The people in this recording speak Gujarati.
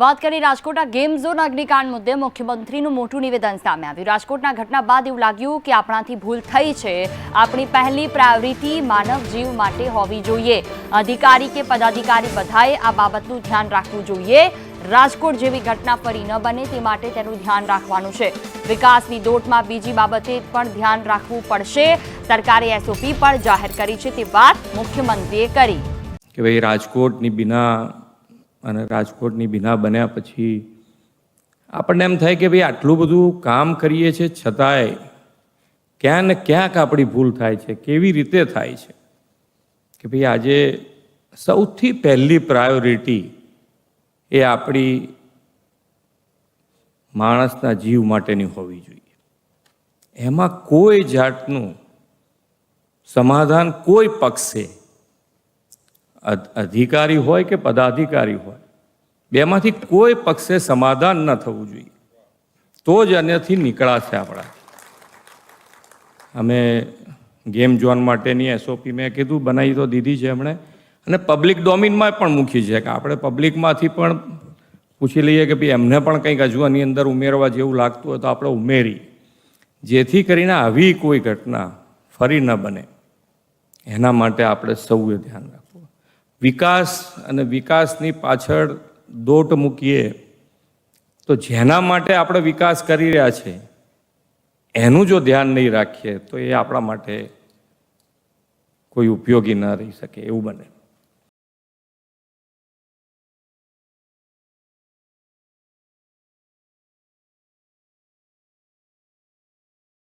વાત કરી રાજકોટના ગેમ ઝોન અગ્નિકાંડ મુદ્દે મુખ્યમંત્રીનું મોટું નિવેદન સામે આવ્યું. રાજકોટના ઘટના બાદ એવું લાગ્યું કે આપણાથી ભૂલ થઈ છે. આપણી પહેલી પ્રાયોરિટી માનવ જીવ માટે હોવી જોઈએ. અધિકારી કે પદાધિકારી બધાએ આ બાબતનું ધ્યાન રાખવું જોઈએ. રાજકોટ જેવી ઘટના ફરી ન બને તે માટે તેનું ધ્યાન રાખવાનું છે. વિકાસની દોટમાં બીજી બાબતે પણ ધ્યાન રાખવું પડશે. સરકારે એસઓપી પણ જાહેર કરી છે તે વાત મુખ્યમંત્રીએ કરી. કે ભાઈ, રાજકોટની બિના અને રાજકોટની બિના બન્યા પછી આપણને એમ થાય કે ભાઈ આટલું બધું કામ કરીએ છીએ છતાંય ક્યાં ને ક્યાંક આપણી ભૂલ થાય છે, કેવી રીતે થાય છે? કે ભાઈ આજે સૌથી પહેલી પ્રાયોરિટી એ આપણી માણસના જીવ માટેની હોવી જોઈએ. એમાં કોઈ જાતનું સમાધાન કોઈ પક્ષે અધ- અધિકારી હોય કે પદાધિકારી હોય બેમાંથી કોઈ પક્ષે સમાધાન ન થવું જોઈએ. તો જ અન્યથી નીકળાશે આપણા. અમે ગેમ ઝોન માટેની એસઓપી મેં કીધું, બનાવી તો દીધી છે એમણે. અને પબ્લિક ડોમિનમાં પણ મૂકી છે કે આપણે પબ્લિકમાંથી પણ પૂછી લઈએ કે ભાઈ એમને પણ કંઈક હજુ આની અંદર ઉમેરવા જેવું લાગતું હોય તો આપણે ઉમેરી જેથી કરીને આવી કોઈ ઘટના ફરી ન બને. એના માટે આપણે સૌએ ધ્યાન રાખવું. વિકાસ અને વિકાસની પાછળ દોટ મૂકીએ, તો જેના માટે આપણે વિકાસ કરી રહ્યા છે, એનું જો ધ્યાન નહીં રાખીએ, તો એ આપણા માટે કોઈ ઉપયોગી ન રહી શકે, એવું બને.